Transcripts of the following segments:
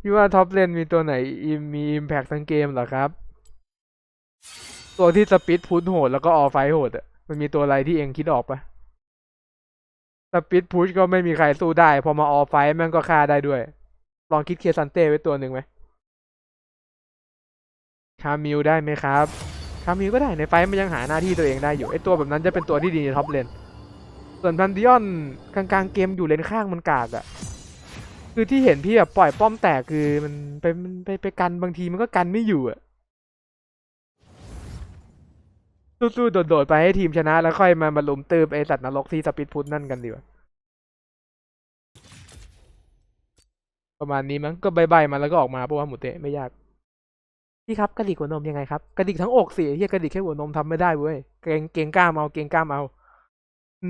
พี่ว่าท็อปเลนมีตัวไหนมีอิมแพ t ทั้งเกมเหรอครับ ตัวที่สปิดพุชโหดแล้วก็ออไฟโหดอะมันมีตัวอะไรที่เองคิดออกปะสปิดพุชก็ไม่มีใครสู้ได้ พอมาออไฟแม่งก็ฆ่าได้ด้วย ลองคิดเคซันเต้ไว้ตัวหนึ่งไหมคามิลได้ไหมครับคามิลก็ได้ในไฟท์มันยังหาหน้าที่ตัวเองได้อยู่ไอตัวแบบนั้นจะเป็นตัวที่ดีในท็อปเลนส่วนพันดิออนกลางๆเกมอยู่เลนข้างมันกากอะ คือที่เห็นพี่แบบปล่อยป้อมแตกคือมันไปมันไปไปกันบางทีมันก็กันไม่อยู่อะสู้ๆโดดๆไปให้ทีมชนะแล้วค่อยมามาลุมตืบไอสัตว์นรกที่สปิดพุทนั่นกันดีกว่าประมาณนี้มั้งก็ใบๆมาแล้วก็ออกมาเพราะว่าหมูเตะไม่ยากพี่ครับกระดิกหัวนมยังไงครับกระดิกทั้งอกสิเฮียกระดิกแค่หัวนมทำไม่ได้เว้ยเกรงเกรงกล้ามเอาเกรงกล้ามเอา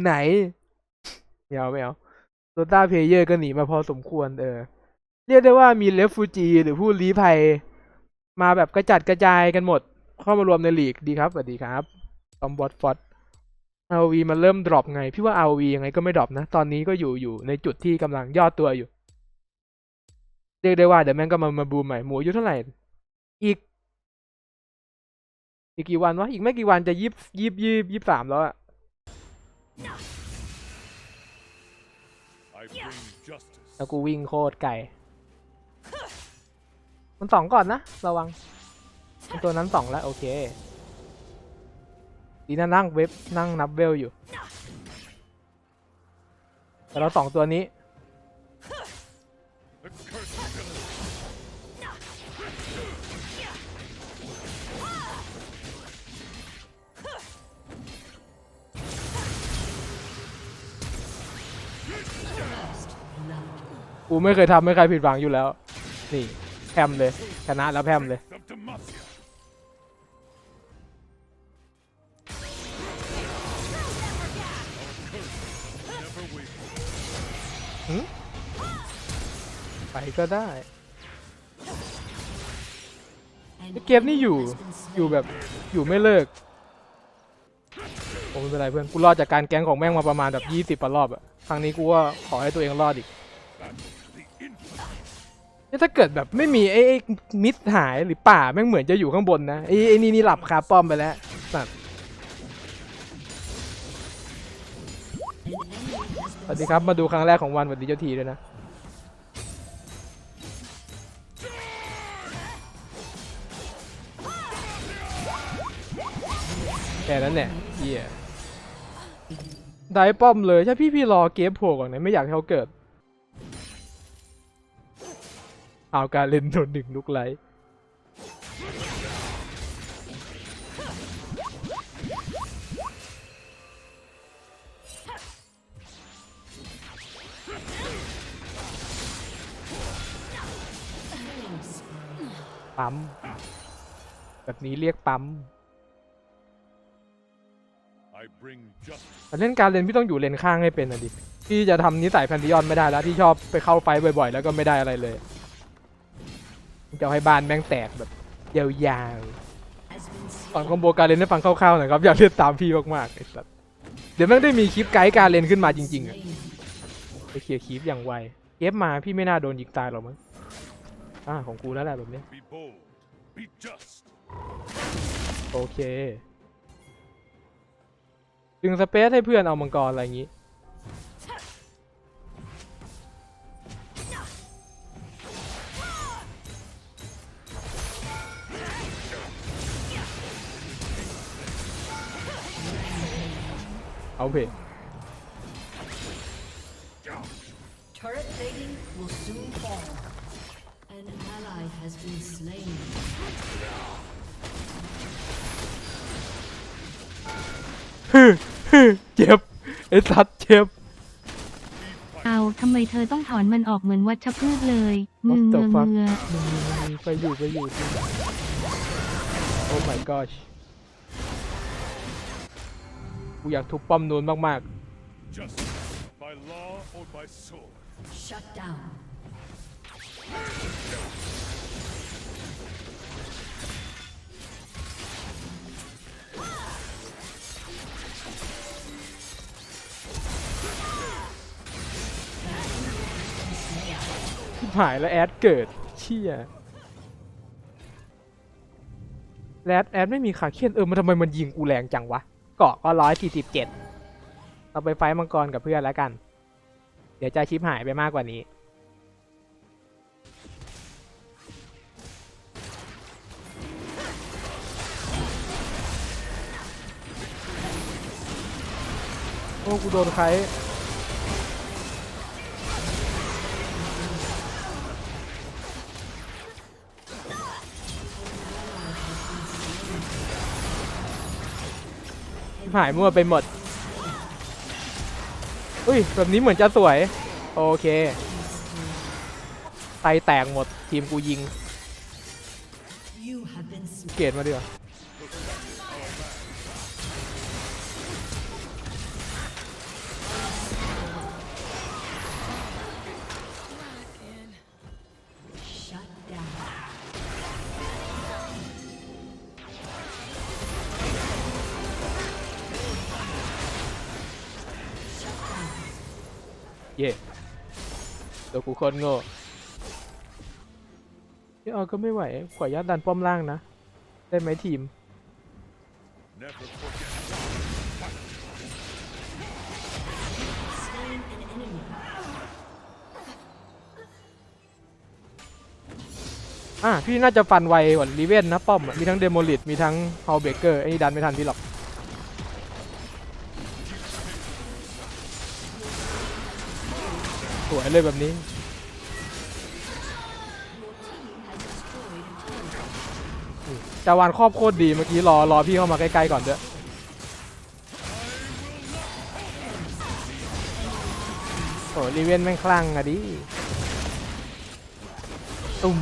ไหนไม่เอาไม่เอา โดต้าเพลเยอร์ก็หนีมาพอสมควรเออ เรียกได้ว่ามีเลฟฟูจีหรือผู้ลี้ภัย มาแบบกระจัดกระจายกันหมด เข้ามารวมในลีกดีครับสวัสดีครับตอมบอทฟอตอาวีมันเริ่มดรอปไง พี่ว่าเอาวียังไงก็ไม่ดรอปนะ ตอนนี้ก็อยู่อยู่ในจุดที่กำลังยอดตัวอยู่ เรียกได้ว่าเดี๋ยวแม่งก็มามาบูมใหม่หมูอายุเท่าไหร่ อีก อีกกี่วันวะ อีกไม่กี่วันจะยี่ยี่ยี่ยี่สามแล้วอะ แล้วกูวิ่งโคตรไกลมันสองก่อนนะ ระวังไอ้ตัวนั้นสองแล้ว โอเค ดีนะนั่งเว็บนั่งนับเวลอยู่ แต่เราสองตัวนี้ กูไม่เคยทำให้ใครผิดหวังอยู่แล้ว นี่แพมเลย ชนะแล้วแพมเลย ไปก็ได้เกมนี่อยู่อยู่แบบอยู่ไม่เลิกผมไม่เป็นไรเพื่อนกูรอดจากการแก๊งของแม่งมาประมาณแบบยี่สิบ20รอบอะครั้งนี้กูว่าขอให้ตัวเองรอดอีก นี่ถ้าเกิดแบบไม่มีไอ้ไอ้มิดหายหรือป่าแม่งเหมือนจะอยู่ข้างบนนะไอ้ไอ้นี่นี่หลับคาป้อมไปแล้วสัตว์สวัสดีครับมาดูครั้งแรกของวันสวัสดีเจ้าทีด้วยนะแค่นั้นแหละเหี้ยได้ป้อมเลยใช่พี่พี่รอเกมโผล่ก่อนนะไม่อยากให้เขาเกิด เอาการเล่นโดนหนึ่งลุกไลท์ปั๊ม แบบนี้เรียกปั๊ม I bring justice. แต่เล่นการเล่นพี่ต้องอยู่เลนข้างให้เป็นอะดิ พี่จะทำนิสัยแพนดิออนไม่ได้แล้วที่ชอบไปเข้าไฟท์บ่อยๆ แล้วก็ไม่ได้อะไรเลย จะเอาให้บ้านแม่งแตกแบบยาวๆฟังคอมโบการเล่นให้ฟังคร่าวๆหน่อยครับอยากเล่นตามพี่มากๆไอ้สัสเดี๋ยวแม่งได้มีคลิปไกด์การเล่นขึ้นมาจริงๆอะไปเคลียร์คลิปอย่างไวเก็บมาพี่ไม่น่าโดนยิงตายหรอกมั้งอ่าของกูแล้วแหละแบบนี้โอเคดึงสเปซให้เพื่อนเอามังกรอะไรอย่างนี้ เอาเพ Turret plating will soon fall. An ally has been slain. เจ็บไอ้สัตว์เจ็บเอาทำไมเธอต้องถอนมันออกเหมือนวัชพืชเลยมือ What เงื the อ fuck? เงือมึงมึงไปอยู่ไปอยู่ที่โอ้ my gosh กูอยากทุบป้อมนูนมาก Justice. By law or by sword. Shut down. ๆหายแล้วแอดเกิดเชี่ยแรดแอดไม่มีขาเคียนเออมันทำไมมันยิงกูแรงจังวะ เกาะก็ร้อยสี่สิบเจ็ดเราไปไฟมังกรกับเพื่อนแล้วกัน เดี๋ยวจะชิปหายไปมากกว่านี้ โอ้กูโดนใคร หายมั่วไปหมด อุ้ย แบบนี้เหมือนจะสวย โอเคไตแตกหมดทีมกูยิง You have been slain. เกตมาดีกว่า เย่ตัวกูคนโง่พี่เอก็ไม่ไหว ขออนุญาตดันป้อมล่างนะ ได้ไหมทีม อะ พี่น่าจะฟันไวกว่ารีเวนนะป้อมอะมีทั้งเดโมลิตมีทั้งเฮาเบเกอร์ไอ้นี่ดันไม่ทันพี่หรอก สวยเลยแบบนี้ จาวานครอบโคตรดีเมื่อกี้รอรอพี่เข้ามาใกล้ๆก่อนด้วยโอ้รีเวนแม่งคลั่งอะดิ ตุ้ม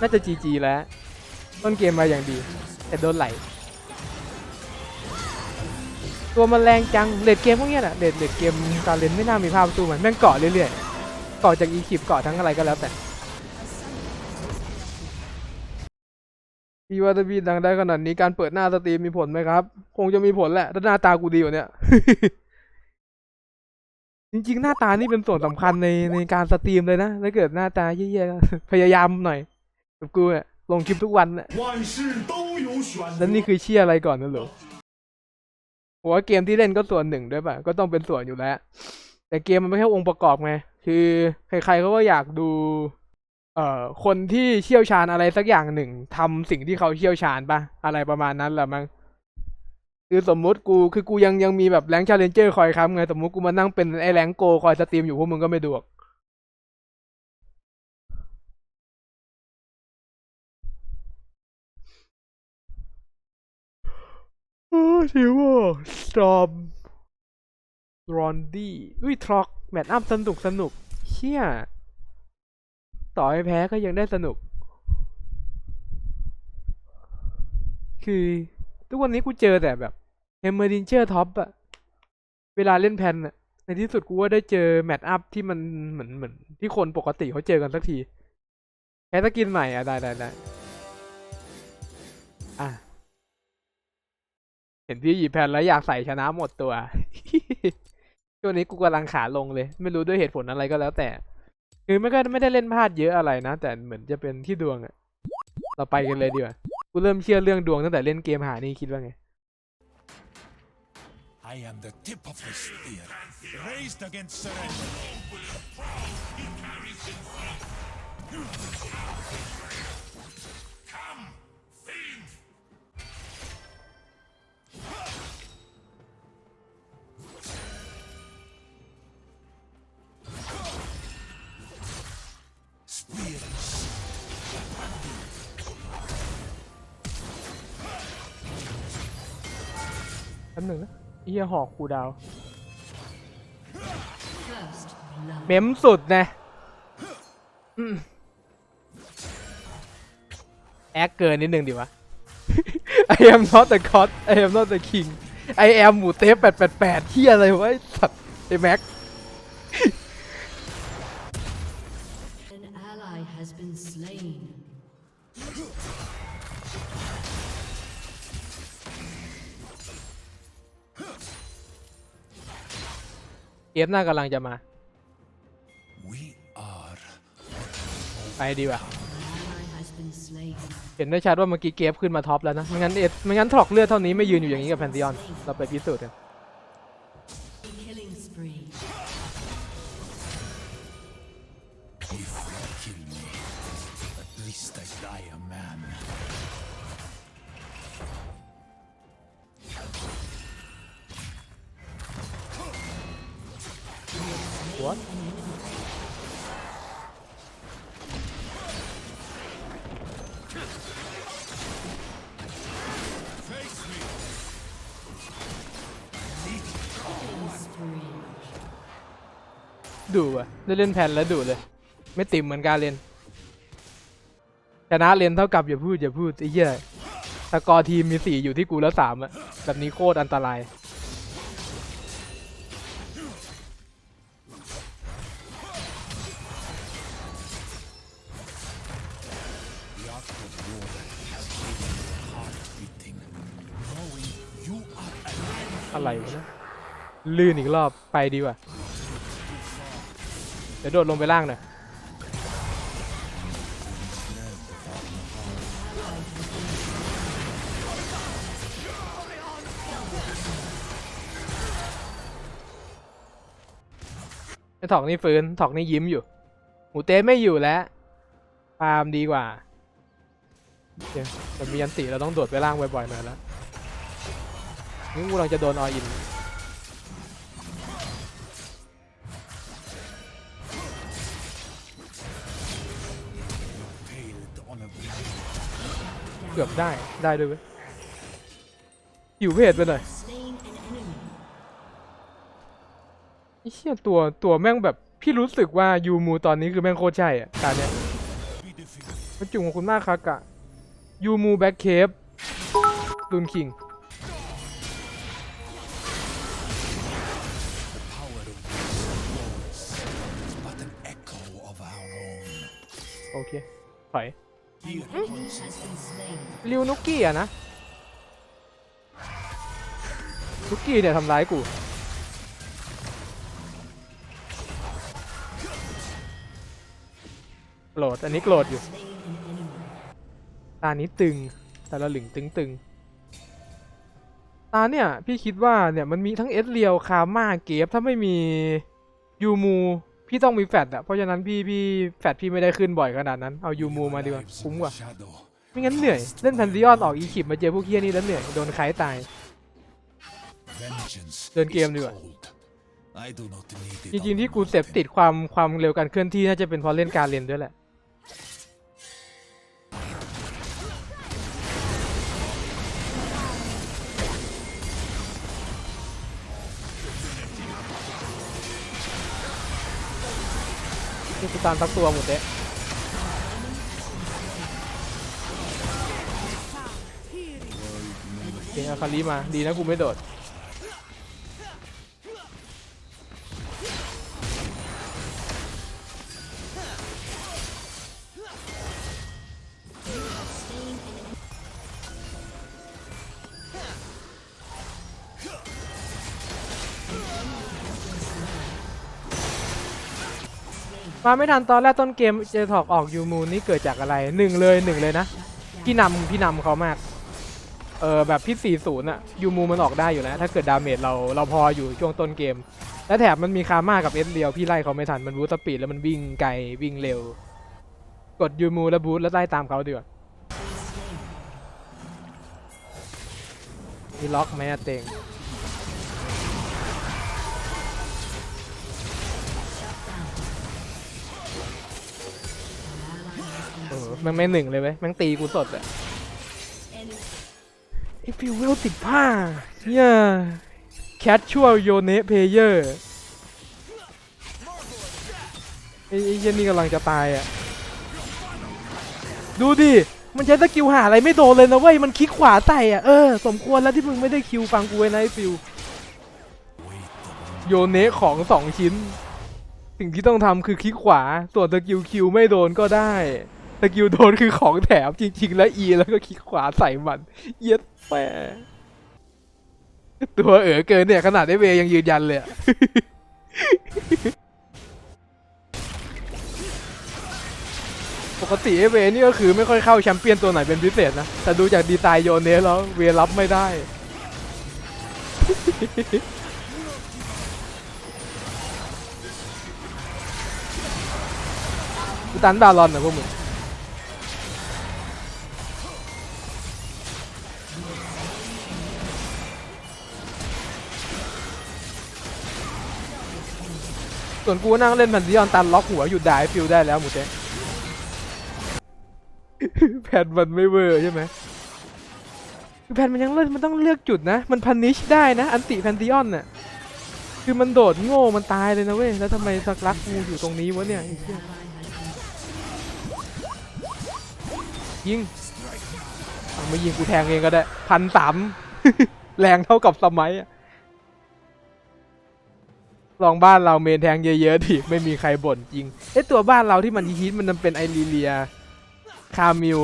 น่าจะจีจีแล้ว ต้นเกมมาอย่างดี แต่โดนไหล ตัวมันแรงจังเลดเกมพวกเนี้ยแหะเลดเลดเกมซาเลนไม่น่ามีภาพประตูเหมือนแม่งเกาะเรื่อยๆเกาะจากอีคิปเกาะทั้งอะไรก็แล้วแต่พีวาตบีดังได้ขนาดนี้การเปิดหน้าสตรีมมีผลไหมครับ คงจะมีผลแหละถ้าหน้าตากูดีกว่าเนี้ยจริงๆ หน้าตานี่เป็นส่วนสำคัญในในการสตรีมเลยนะถ้าเกิดหน้าตาเย่ๆพยายามหน่อยกับกูอะลงคลิปทุกวันอะแล้วนี่คือเชี่ยอะไรก่อนนะหรอ ผมว่าเกมที่เล่นก็ส่วนหนึ่งด้วยป่ะ ก็ต้องเป็นส่วนอยู่แล้ว แต่เกมมันไม่ใช่องค์ประกอบไง คือใครๆเขาก็อยากดู เอ่อ คนที่เชี่ยวชาญอะไรสักอย่างหนึ่งทำสิ่งที่เขาเชี่ยวชาญป่ะ อะไรประมาณนั้นแหละมั้ง คือสมมุติกู คือกูยังยังมีแบบแรงชาเลนเจอร์คอยค้ำไง สมมุติกูมานั่งเป็นไอแรงโกคอยสตรีมอยู่พวกมึงก็ไม่ดู หรอกโอ้ชิวอะสตอมรอนดี้อุ้ยทรอก แมตช์อัพสนุกสนุกเชี่ยต่อให้แพ้ก็ยังได้สนุก คือ ทุกวันนี้กูเจอแต่แบบเฮมเมอร์ดินเชอร์ท็อปอะเวลาเล่นแพนอะในที่สุดกูว่าได้เจอแมตช์อัพที่มันเหมือนเหมือนที่คนปกติเขาเจอกันสักทีแค่สกินใหม่อะได้ได้ได้อะ เห็นพี่หยิบแผ่นแล้วอยากใส่ชนะหมดตัว ช่วงนี้กูกำลังขาลงเลย ไม่รู้ด้วยเหตุผลอะไรก็แล้วแต่ คือไม่ก็ไม่ได้เล่นพลาดเยอะอะไรนะ แต่เหมือนจะเป็นที่ดวงอะเราไปกันเลยดีกว่า กูเริ่มเชื่อเรื่องดวงตั้งแต่เล่นเกมหานี่คิดว่าไง I am the tip of the spear, raised against surrender. เฮียหอกกูดาว First blood. เมมสุดนะอืมแอคเกินนิดนึงดีวะ I am not the god I am not the king I am หมูเทปแปดแปดแปดที่อะไรวะไอ้สัตว์ไอ้แม็ก ฟหน้ากำลังจะมา We are ไปดีกว่า An ally has been slain. เห็นได้ชัดว่าเมื่อกี้เกฟขึ้นมาท็อปแล้วนะ ไม่งั้นเอสไม่งั้นถลอกเลือดเท่านี้ไม่ยืนอยู่อย่างนี้กับแพนติออน เราไปพิสูจน์กัน What? ดุอะได้เล่นแพนแล้วดุเลย ไม่ติ่มเหมือนการเล่นชนะเล่นเท่ากับอย่าพูดอย่าพูดไอ้เหี้ยสกอร์ทีมมีสี่อยู่ที่กูแล้วสามอะแบบนี้โคตรอันตราย อะไรนะลื่นอีกรอบไปดีกว่า เดี๋ยวโดดลงไปล่างหน่อยไอ้ถอกนี่ฟื้นถอกนี่ยิ้มอยู่ หมูเต้ไม่อยู่แล้วปาล์มดีกว่าโอเคแต่มีอันติเราต้องโดดไปล่างบ่อยๆหน่อยแล้ว นี่กูกำลังจะโดนออินเกือบได้ได้ด้วยเว้ยอยู่เพจไปหน่อยไอ้เชี่ยตัวตัวแม่งแบบ พี่รู้สึกว่ายูมูตอนนี้คือแม่งโคตรใช่อะการเนี้ย Be defeated. มาจุงของคุณมากครับกะยูมูแบ็คเคฟลุนคิง อเคถอย Here An enemy has been slain. ริวนุกกี้อะนะนุกกี้เนี่ยทำร้ายกูโกรธอันนี้โกรธอยู่ Slain an enemy. ตานี้ตึง แต่ละหลึงตึงตึงตาเนี่ย พี่คิดว่าเนี่ยมันมีทั้งเอสเรียวคาม่าเกฟถ้าไม่มียูมู พี่ต้องมีแฟดอะเพราะฉะนั้นพี่พี่แฟดพี่ไม่ได้ขึ้นบ่อยขนาดนั้น เอายูมูมาดีกว่า Lives คุ้ม in กว่า shadow. ไม่งั้นเหนื่อย เล่นแพนซิออนออกอีคิปมาเจอพวกเฮียนี่แล้วเหนื่อย โดนคล้ายตาย Vengeance Đơn game is đi bạn. cold. I do not need it จริง on ๆที่ my กูเสพติดความความเร็วการเคลื่อนที่น่าจะเป็นเพราะเล่นการเรียนด้วยแหละ ตามทักตัวหมดเลยโอเอาคาริมา ดีนะกูไม่โดด มาไม่ทันตอนแรกต้นเกมเจอถอกออกยูมูนนี่เกิดจากอะไรหนึ่งเลยหนึ่งเลยนะพี่นำพี่นำเขามากเออแบบพี่สี่ศูนย์อะยูมูมันออกได้อยู่แล้ว ถ้าเกิดดาเมจเราเราพออยู่ช่วงต้นเกม และแถบมันมีคาม่ากับเอสเรียวพี่ไล่เขาไม่ทัน มันบูสต์สปีดแล้วมันวิ่งไกลวิ่งเร็ว กดยูมูแล้วบูสต์แล้วไล่ตามเขาดีกว่ามีล็อกไหมอะเต็ง มันไม่หนึ่งเลยเว้ยแมันตีกูสดอะไอฟิวเวลติดผ้าเนี่ยแคชชัวโยเนเพเยอร์ไอ้ไอ้เหี้ยนี่กำลังจะตายอะ ดูดิ มันใช้สกิลหาอะไรไม่โดนเลยนะเว้ย มันคลิกขวาใส่อะ เออ สมควรแล้วที่มึงไม่ได้คิวฟังกูไว้นะไอ้ฟิว โยเนะของสองชิ้น สิ่งที่ต้องทำคือคลิกขวา ส่วนสกิลคิวไม่โดนก็ได้ สกิลโดนคือของแถมจริง ๆ แล้ว E แล้วก็คลิกขวาใส่มันเย็ดแม่ตัวเอ๋อเกินเนี่ย ขนาดได้เวยังยืนยันเลยปกติไอเวนี่ก็คือไม่ค่อยเข้าแชมเปี้ยนตัวไหนเป็นพิเศษนะ แต่ดูจากดีไซน์โยนเนสแล้วเวรับไม่ได้ กูตันบาลอนนะพวกมึง ส่วนกูนั่งเล่นพันธิออนตันล็อกหัวหยุดด่าไอ้ฟิวได้แล้วหมูเจ๊แผ่นมันไม่เวอร์ใช่ไหมคือแผ่นมันยังเล่นมันต้องเลือกจุดนะ มันพันนิชได้นะ อันติแพนธิออนน่ะคือมันโดดโง่มันตายเลยนะเว้ย แล้วทำไมสักลักกูอยู่ตรงนี้วะเนี่ยยิงเอามายิงกูแทงเองก็ได้พันสามแรงเท่ากับสมัยอะ ลองบ้านเราเมนแทงเยอะๆดิไม่มีใครบ่นจริงไอตัวบ้านเราที่มันฮิตมันเป็นไอรีเลีย คามิล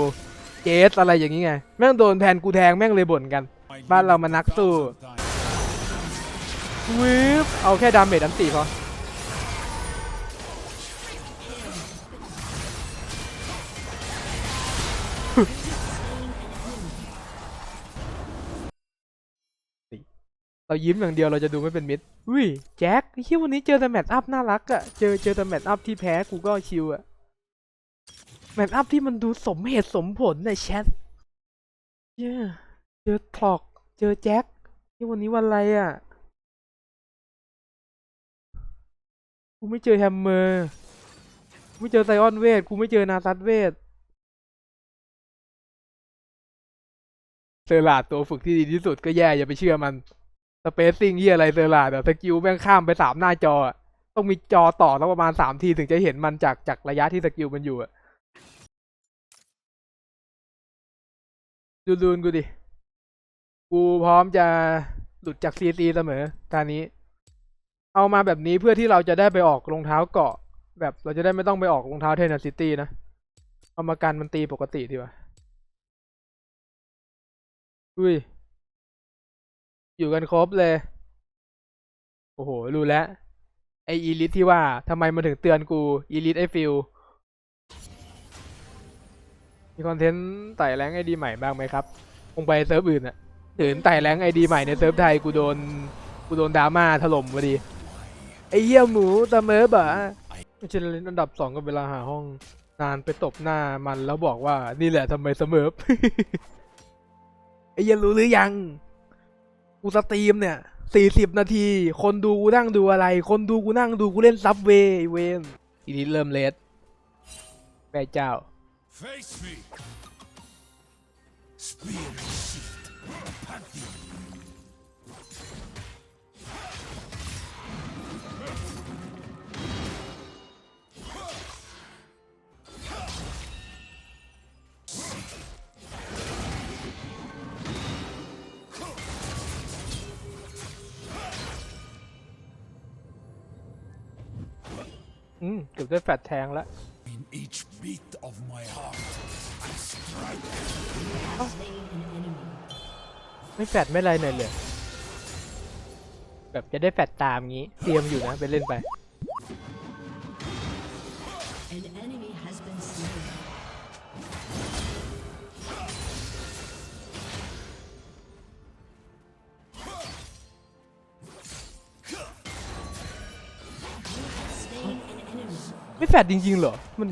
เจสอะไรอย่างงี้ไง แม่งโดนแพนกูแทงแม่งเลยบ่นกัน บ้านเรามันนักสู้วืบเอาแค่ดาเมจอันตีพอ เรายิ้มอย่างเดียวเราจะดูไม่เป็นมิตรอุ้ยแจ็คไอ้เหี้ยวันนี้เจอแต่แมตช์อัพน่ารักอะเจอเจอแต่แมตช์อัพที่แพ้กูก็ชิวอะแมตช์อัพที่มันดูสมเหตุสมผลในแชทเย้ยเจอทอก เจอแจ็คที่วันนี้วันอะไรอะกูไม่เจอแฮมเมอร์กูไม่เจอไซออนเวทกูไม่เจอนาซัตเวทเซอร์ลาดตัวฝึกที่ดีที่สุดก็แย่อย่าไปเชื่อมัน สเปซซิ่งเฮียอะไรเซอร์ลาดอะสกิลแม่งข้ามไปสามหน้าจออะต้องมีจอต่อแล้วประมาณสามทีถึงจะเห็นมันจากจากระยะที่สกิลมันอยู่อะดูดูนกูดิ กูพร้อมจะหลุดจากซีซีเสมอตอนนี้ เอามาแบบนี้เพื่อที่เราจะได้ไปออกรองเท้าเกาะ แบบเราจะได้ไม่ต้องไปออกรองเท้าเทนนิสซิตี้นะ เอามากันมันตีปกติดีกว่าอุ้ย อยู่กันครบเลย โอ้โห รู้แล้ว ไออีลิทที่ว่าทำไมมันถึงเตือนกู อีลิทไอฟิล มีคอนเทนต์ไต่แรงไอดีใหม่บ้างไหมครับ คงไปเซิร์ฟอื่นอะถึงไต่แรงไอดีใหม่ในเซิร์ฟไทยกูโดน กูโดนดราม่าถล่มพอดี ไอเหี้ยหมูตะเมิบอะไม่ใช่เล่นอันดับสองกับเวลาหาห้องนานไปตบหน้ามันแล้วบอกว่านี่แหละทำไมเสมอไอ้ยังรู้หรือยัง กูสตรีมเนี่ยสี่สิบนาที คนดูกูนั่งดูอะไร คนดูกูนั่งดูกูเล่นซับเวย์ไอ้เวนอีนี้เริ่มเลสแม่เจ้า Face me. Spear in shift. Pantheon. อืมเกือบได้แฟดแทงแล้ว In each beat of my heart, I strike. Slain an enemy. ไม่แฟดไม่ไรหน่อยเลยแบบจะได้แฟดตามงี้ เตรียมอยู่นะไปเล่นไป ฟดจริงๆเหรอ มัน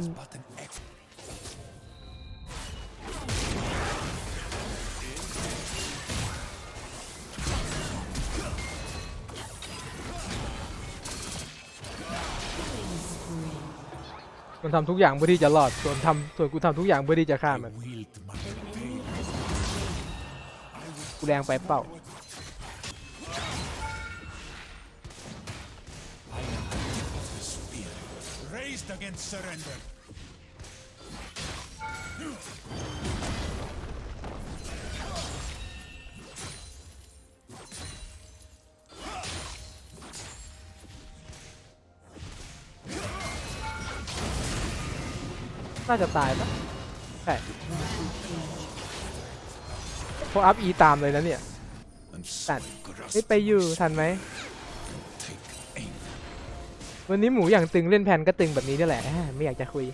มันทำทุกอย่างเพื่อที่จะรอด ส่วนทำส่วนกูทำทุกอย่างเพื่อที่จะฆ่ามัน กูแรงไปเปล่า against surrender. น่าจะตายปะใช่เพราะอัพอีตามเลยนะเนี่ย And That- swing grasp ไม่ไปอยู่ทันไหม take aim. วันนี้หมูอย่างตึงเล่นแผ่นก็ตึงแบบนี้นี่แหละ ไม่อยากจะคุย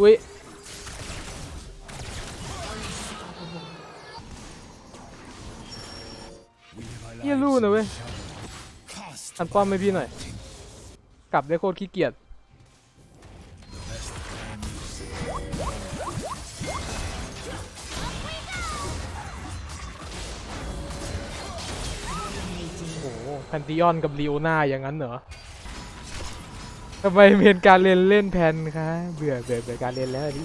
อุ้ยเยี่ยลู่นะเว้ยอันป้อมไม่พี่หน่อย กลับได้โคตรขี้เกียจ แพนติออนกับลีโอนาอย่างนั้นเหรอทำไมเมียนการเล่นเล่นแพนคะเบื่อเบื่อเบื่อการเล่นแล้วดิ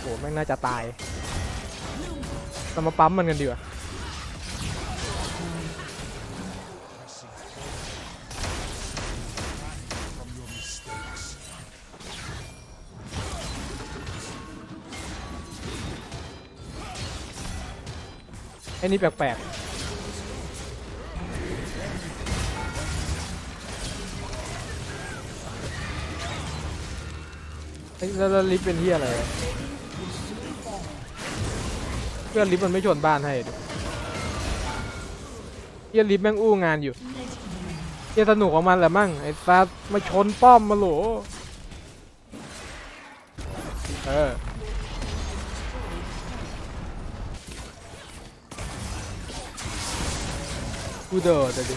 โอ้แม่งน่าจะตายเรามาปั๊มมันกันดีกว่า ไอ้นี่แปลกๆเฮ้ยแล้วแล้วลิฟต์เป็นที่อะไรอะเพื่อนลิฟต์มันไม่ชนบ้านให้ดิเฮียลิฟต์แม่งอู้งานอยู่เฮียสนุกของมันแหละมั่งไอ้ซามาชนป้อมมาโหลเออ กูโดดอะดิ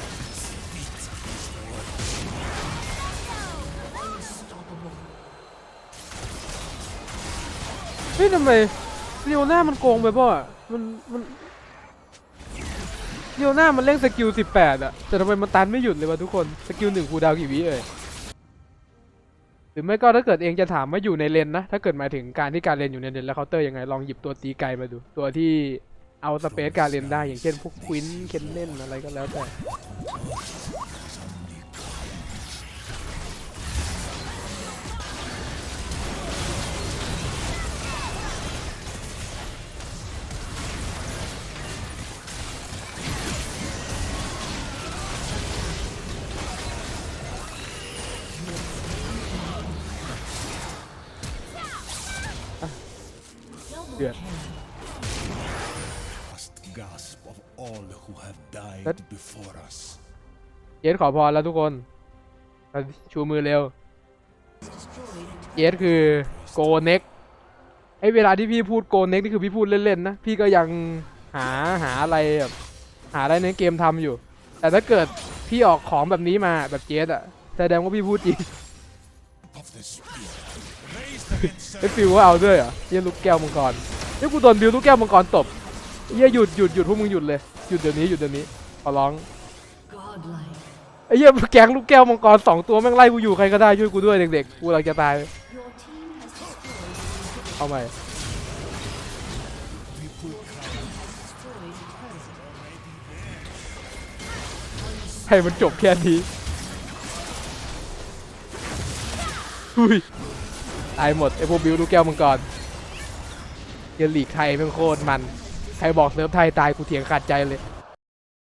เฮ้ยทำไมเรียวหน้ามันโกงไปป่ะมันมันเรียวหน้ามันเล่นสกิลสิบแปดอะแต่ทำไมมันตันไม่หยุดเลยวะทุกคน สกิลหนึ่งคูดาวกี่วิเอ่ยหรือไม่ก็ถ้าเกิดเองจะถามว่าอยู่ในเลนนะ ถ้าเกิดหมายถึงการที่การเลนอยู่ในเลนแล้วเคาน์เตอร์ยังไง ลองหยิบตัวตีไกลมาดู ตัวที่ เอาสเปซการเลนได้ อย่างเช่นพวกควินเคนเล่นอะไรก็แล้วแต่เดือด have died That- before us. เยสขอพรแล้วทุกคนเอาชูมือเร็วเยสคือโกเน็กไอเวลาที่พี่พูดโกเน็กนี่คือพี่พูดเล่นๆนะ พี่ก็ยังหาหาอะไรแบบหาอะไรในเกมทำอยู่ แต่ถ้าเกิดพี่ออกของแบบนี้มาแบบเจสอะแสดงว่าพี่พูดจริง Of the spear. Raised against ไอฟิวว่าเอาด้วยเหรอเฮียลูกแก้วมังกรเฮ้ยกูโดนบิวลูกแก้วมังกรตบเฮียหยุดหยุดหยุดพวกมึงหยุดเลยหยุดเดี๋ยวนี้หยุดเดี๋ยวนี้ ขอร้อง Godlike. ไอ้เหี้ยแก๊งลูกแก้วมังกรสองตัวแม่งไล่กูอยู่ใครก็ได้ช่วยกูด้วยเด็กๆกูกำลังจะตาย Your team has destroyed เอาใหม่ people cry. destroyed turret. ให้มันจบแค่นี้หุยตายหมดไอ้พวกบิวลูกแก้วมังกรเหี้ยหลีกไทยแม่งโคตรมัน ใครบอกเซิร์ฟไทยตายกูเถียงขาดใจเลย